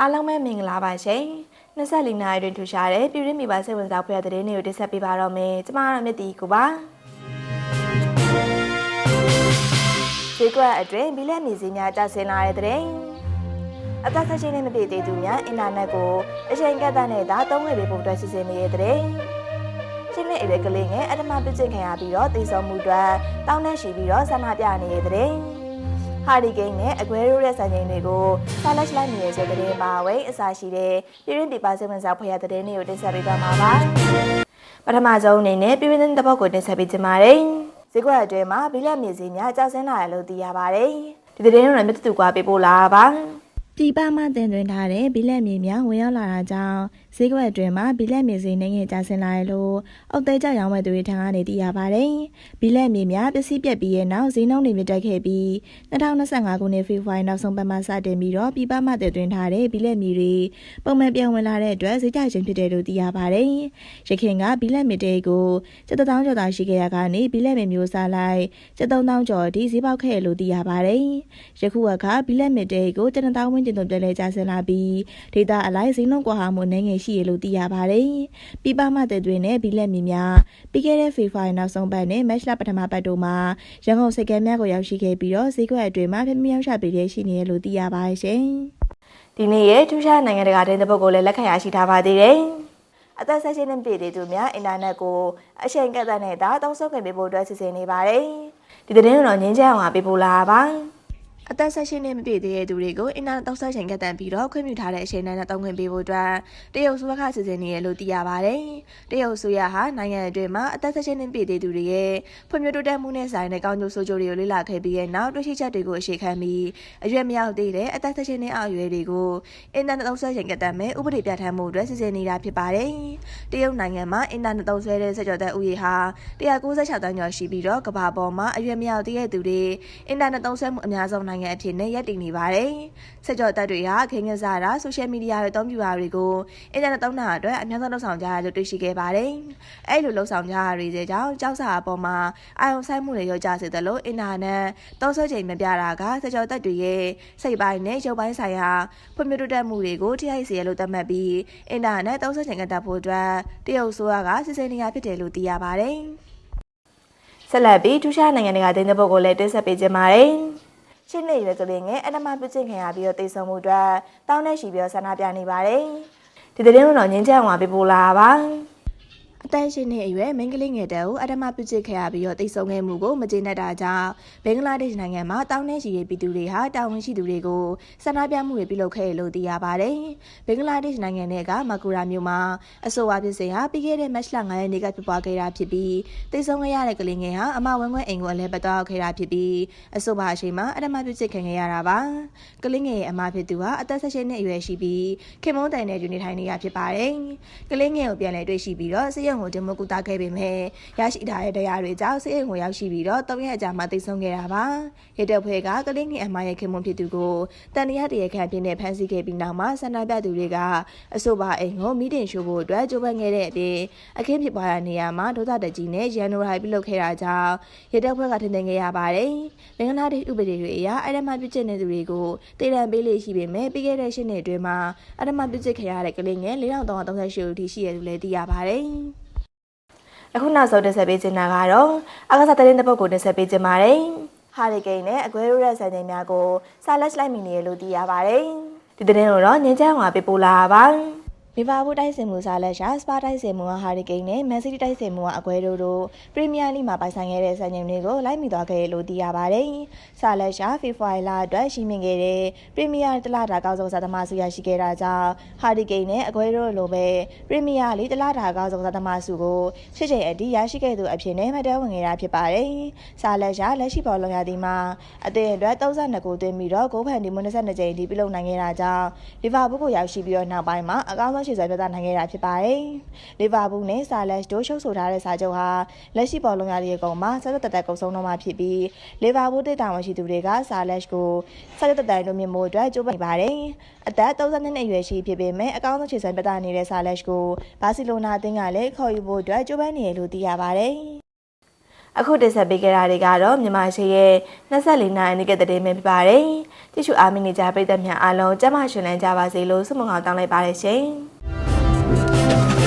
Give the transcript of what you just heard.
အားလုံးပဲမင်္ဂလာပါရှင်24နာရီတွင်ထူရှားတဲ့ပြည်ရင်းမိဘစိတ်ဝင်စားဖွယ်တဲ့တဲ့နေ့ကိုတင်ဆက်ပေးပါတော့မယ်ကျမကတော့မြတ်တီကိုပါဒီကွက်အတွင်းဘီလက်မြေစည်းများတက်ဆင်းလာတဲ့တဲ့အသက်ဆက်ရှင်နဲ့မပြည့်သေးသူများအင်တာနက်ကိုအချိန်ကန့်သတ်နဲ့သာသုံးဝေပေးဖို့အတွက်စီစဉ်နေတဲ့တဲ့ရှင်းနဲ့အရွယ်ကလေးငယ်အတ္တမပြစ်ကျင်ခံရပြီးတော့တည်ဆုံမှုအတွက်တောင်းနှက်ရှိပြီးတော့ဆန္ဒပြနေတဲ့တဲ့ ဟာရီကိန်းနဲ့အကွဲရိုးတဲ့စံချိန်တွေကိုဆာလက်လိုက်နေရဆိုတဲ့တဲ့မှာဝိအစားရှိတဲ့ပြည်ရင်းဒီပါစင်ဝင်စားဖွယ်ရတဲ့တဲ့နေ့ကိုတင်ဆက်ပေးသွားမှာပါပထမဆုံးအနေနဲ့ပြည်ရင်းတဲ့ဘောက်ကိုတင်ဆက်ပေးချင်ပါတယ်ဈေးကွက်အတွင်းမှာဘီလက်မြေစည်းများကျဆင်းလာတယ်လို့သိရပါတယ်ဒီတဲ့နေ့တော့မြတ်တူကွာပေးပို့လာပါ ပြည်ပမှတင်သွင်းထားတဲ့ဘီလက်မြေများဝင်ရောက်လာတာကြောင့်ဈေးကွက်အတွင်းမှာဘီလက်မြေစိမ်းနှငယ်ကျဆင်းလာတယ်လို့အောက်သေးကြောက်ရောင်းဝယ်သူတွေထံကနေသိရပါတယ်။ဘီလက်မြေများပစ္စည်းပြက်ပြီးရဲ့နောက်ဈေးနှုန်းတွေမြင့်တက်ခဲ့ပြီး2025ခုနှစ်ဖေဖော်ဝါရီနောက်ဆုံးပတ်မှစတင်ပြီးတော့ပြည်ပမှတင်သွင်းထားတဲ့ဘီလက်မြေတွေပုံမှန်ပြန်ဝင်လာတဲ့အတွက်ဈေးကျခြင်းဖြစ်တယ်လို့သိရပါတယ်။ရခင်ကဘီလက်မြေတေးကို7000ကျော်သာရှိခဲ့ရကနေဘီလက်မြေမျိုးစားလိုက်7000ကျော်အထိဈေးပေါက်ခဲ့လို့သိရပါတယ်။ယခုအခါဘီလက်မြေတေးကို7000ဝန်းကျင်သို့ပြန်လည်ကျဆင်းလာပြီးဒေတာအလိုက်ဈေးနှုန်းကွာဟမှုနှငယ်ရှိရလို့သိရပါတယ်။ပြည်ပမှတဲ့တွင်နဲ့ဘီလက်မီများပြီးခဲ့တဲ့ဖေဖော်ဝါရီနောက်ဆုံးပတ်နဲ့မတ်လပထမပတ်တို့မှာရန်ကုန်စိတ်ကမ်းများကိုရောက်ရှိခဲ့ပြီးတော့ဈေးကွက်အတွင်းမှာပြင်းပြင်းချပေးရရှိနေရလို့သိရပါတယ်ရှင်။ဒီနေ့ရဲ့ထူးခြားနိုင်ငံတကာတဲ့ပုဂ္ဂိုလ်လည်းလက်ခံရရှိထားပါသေးတယ်။အသက်ဆက်ရှင်နဲ့ပြည်သေးသူများအင်တာနက်ကိုအချိန်ကန့်သတ်နေတာတောင်းဆိုခွင့်ပေးဖို့အတွက်စီစဉ်နေပါတယ်။ဒီသတင်းကိုတော့ငင်းချအောင်ကပေးပို့လာပါ။ အသက်ဆက်ရှင်နဲ့မပြည့်သေးတဲ့သူတွေကိုအင်တာနက်တောက်ဆက်ချိန်ကတန်ပြီးတော့ခွင့်ပြုထားတဲ့အချိန်တိုင်းနဲ့တောင်းခွင့်ပေးဖို့အတွက်တရုတ်ဆိုရခစီစဉ်နေရလို့သိရပါတယ်။တရုတ်ဆိုရဟာနိုင်ငံအတွင်းမှာအသက်ဆက်ရှင်နဲ့ပြည့်သေးသူတွေရဲ့ဖွံ့ဖြိုးတိုးတက်မှုနဲ့ဆိုင်တဲ့ကောင်းကျိုးဆိုးကျိုးတွေကိုလေ့လာခဲ့ပြီးတဲ့နောက်တွေ့ရှိချက်တွေကိုအရှိခံပြီးအရွယ်မရောက်သေးတဲ့အသက်ဆက်ရှင်နဲ့အောက်ရွယ်တွေကိုအင်တာနက်တောက်ဆက်ချိန်ကတန်မဲ့ဥပဒေပြဋ္ဌာန်းမှုအတွက်စီစဉ်နေတာဖြစ်ပါတယ်။တရုတ်နိုင်ငံမှာအင်တာနက်သုံးစွဲတဲ့စက်ကြော်သက်ဥယျာဟာ196တန်းကျော်ရှိပြီးတော့ကမ္ဘာပေါ်မှာအရွယ်မရောက်သေးတဲ့သူတွေအင်တာနက်သုံးစွဲမှုအများဆုံးနိုင်ငံအဖြစ်နဲ့ရပ်တည်နေပါတယ်။စက်ကြော်သက်တွေဟာခင်းကစားတာဆိုရှယ်မီဒီယာတွေအသုံးပြုတာတွေကိုအင်တာနက်သုံးတာအတွက်အများဆုံးလှုပ်ဆောင်ကြရလို့တွေ့ရှိခဲ့ပါတယ်။အဲ့လိုလှုပ်ဆောင်ကြရတဲ့ကြောင့်ကြောက်စာအပေါ်မှာအာရုံစိုက်မှုတွေရောကြစေသလိုအင်တာနက်သုံးစွဲချိန်မပြတာကစက်ကြော်သက်တွေရဲ့စိတ်ပိုင်းနဲ့ရုပ်ပိုင်းဆိုင်ရာဖွံ့ဖြိုးတိုးတက်မှုတွေကိုထိခိုက်စေရလို့သတ်မှတ်ပြီးအင်တာနက်သုံးစွဲချိန်ကတတ်ဖို့အတွက်တရုတ်ဆိုရကစစ်စင်နေရဖြစ်တယ်လို့သိရပါတယ်။ဆက်လက်ပြီးထူးခြားနိုင်ငံတွေကတင်းတဲ့ပုဂ္ဂိုလ်လည်းတွဲဆက်ပေးကြပါမယ်။ ရှင်းနေရွယ်ကလေးငယ်အတမပြုချင်ခံရပြီးတော့တိတ်ဆုံမှုအတွက်တောင်းနဲ့ရှိပြီးတော့ဆန္ဒပြနေပါတယ်။ဒီသတင်းကိုတော့ငင်းချအောင်ပါပေးပို့လာပါ။ အသက်ရှင်နေအရွယ်မိန်းကလေးငယ်တအုပ်အဓမ္မပြုချစ်ခဲ့ရပြီးတော့တိတ်ဆုံခဲ့မှုကိုမကျေနပ်တာကြောင့်ဘင်္ဂလားဒေ့ရှ်နိုင်ငံမှာတောင်းနှင်းရှိတဲ့ပြည်သူတွေဟာတာဝန်ရှိသူတွေကိုဆန္ဒပြမှုတွေပြုလုပ်ခဲ့လို့သိရပါတယ်။ဘင်္ဂလားဒေ့ရှ်နိုင်ငံကမကူရာမြို့မှာအဆိုအဝါဖြစ်စဉ်ဟာပြီးခဲ့တဲ့မတ်လ9ရက်နေ့ကဖြစ်ပွားခဲ့တာဖြစ်ပြီးတိတ်ဆုံခဲ့ရတဲ့ကလေးငယ်ဟာအမဝင်းခွဲအိမ်ကိုအလဲပတ်သွားခဲ့တာဖြစ်ပြီးအဆိုပါအချိန်မှာအဓမ္မပြုချစ်ခံခဲ့ရတာပါ။ကလေးငယ်ရဲ့အမဖြစ်သူဟာအသက်16နှစ်အရွယ်ရှိပြီးခင်မုန်းတိုင်နဲ့ယူနေထိုင်နေတာဖြစ်ပါတယ်။ကလေးငယ်ကိုပြန်လည်တွေ့ရှိပြီးတော့ဆေးရုံကိုတင်မကူတာခဲ့ပေမဲ့ရရှိထားတဲ့တရားတွေကြောင့်ဆေးရုံကိုရောက်ရှိပြီးတော့၃ရက်ကြာမှသိဆုံးခဲ့တာပါ။ရေတပ်ဖွဲ့ကကလေးငယ်အမရဲ့ခင်မွန်ဖြစ်သူကိုတန်တရားတရခံပြင်းနဲ့ဖမ်းဆီးခဲ့ပြီးနောက်မှာဆန္ဒပြသူတွေကအဆိုပါအိမ်ကိုမိတင်ရှို့ဖို့အတွက်ကြိုးပမ်းခဲ့တဲ့အပြင်အခင်းဖြစ်ပွားတဲ့နေရာမှာဒေါသတကြီးနဲ့ရန်နိုရိုက်ပြုလုပ်ခဲ့တာကြောင့်ရေတပ်ဖွဲ့ကထင်ထင်ခဲ့ရပါတယ်။ဘင်္ဂလားဒေ့ရှ်ဥပဒေတွေအရအဓမ္မပြုကျင့်တဲ့သူတွေကိုတည်တံပေးလေးရှိပေမဲ့ပြီးခဲ့တဲ့ရှင်းနှစ်အတွင်းမှာအဓမ္မပြုကျင့်ခဲ့ရတဲ့ကလေးငယ်4338ဦးထိရှိရလို့လည်းသိရပါတယ်။ အခုနောက်ဆုံးတင်ဆက်ပေးချင်တာကတော့အကားစားသတင်းတစ်ပုဒ်ကိုတင်ဆက်ပေးချင်ပါတယ်။ဟာရီကိန်းနဲ့အကွဲရိုးတဲ့စံချိန်များကိုစာလက်လိုက်မိနေရလို့သိရပါတယ်။ဒီသတင်းကိုတော့ငင်းချမ်း hòa ပေးပို့လာပါ။ လီဗာပူးတိုက်စစ်မှုစားလက်ရှာစပါတိုက်စစ်မှုဟာဟာရီကိန်းနဲ့မန်စီးတီးတိုက်စစ်မှုဟာအကွဲတို့တို့ပရီးမီးယားလိမှာပိုင်ဆိုင်ခဲ့တဲ့စံချိန်တွေကိုလိုက်မိသွားခဲ့လို့သိရပါတယ်။စားလက်ရှာဖေဖော်ဝါရီလအတွက်ရှိမြင်ခဲ့တဲ့ပရီးမီးယားတလတာကောက်ဆုံးစားသမားစုရရှိခဲ့တာကြောင့်ဟာရီကိန်းနဲ့အကွဲတို့လိုပဲပရီးမီးယားလိတလတာကောက်ဆုံးစားသမားစုကိုရှစ်ချိန်အတီးရရှိခဲ့သူအဖြစ်နဲ့မှတ်တမ်းဝင်ခဲ့တာဖြစ်ပါတယ်။စားလက်ရှာလက်ရှိပေါ်လွန်ရသည်မှာအသင်းအတွက်32ကိုသွင်းပြီးတော့ဂိုးဖန်ဒီမွ22ချိန်အထိပြုလုပ်နိုင်ခဲ့တာကြောင့်လီဗာပူးကိုရောက်ရှိပြီးတော့နောက်ပိုင်းမှာအကောင်းဆုံးရှေ့ဆွဲပြသနိုင်ခဲ့တာဖြစ်ပါတယ်။လီဗာပူးနဲ့ဆာလက်တို့ရှုပ်ဆိုထားတဲ့စာချုပ်ဟာလက်ရှိပေါ်လုံးရတဲ့ကောင်မှာဆက်သက်တက်တက်ကုံဆုံးတော့မှာဖြစ်ပြီးလီဗာပူးတိတ်တာဝန်ရှိသူတွေကဆာလက်ကိုဆက်သက်တက်တက်တို့မြင်မှုအတွက်ကြိုးပမ်းနေပါတယ်။အသက်32နှစ်အရွယ်ရှိဖြစ်ပေမဲ့အကောင်းဆုံးခြေစွမ်းပြသနေတဲ့ဆာလက်ကိုဘာစီလိုနာအသင်းကလည်းခေါ်ယူဖို့အတွက်ကြိုးပမ်းနေတယ်လို့သိရပါတယ်။အခုတင်ဆက်ပေးကြတာတွေကတော့မြန်မာရှိရဲ့24နိုင်နေကတဲ့တဲ့ပဲဖြစ်ပါတယ်။တိကျအားမီနေကြပြည်သက်များအားလုံးကျမရှင်လန်းကြပါစေလို့ဆုမွန်ကောင်းတောင်းလိုက်ပါတယ်ရှင်။ Thank you.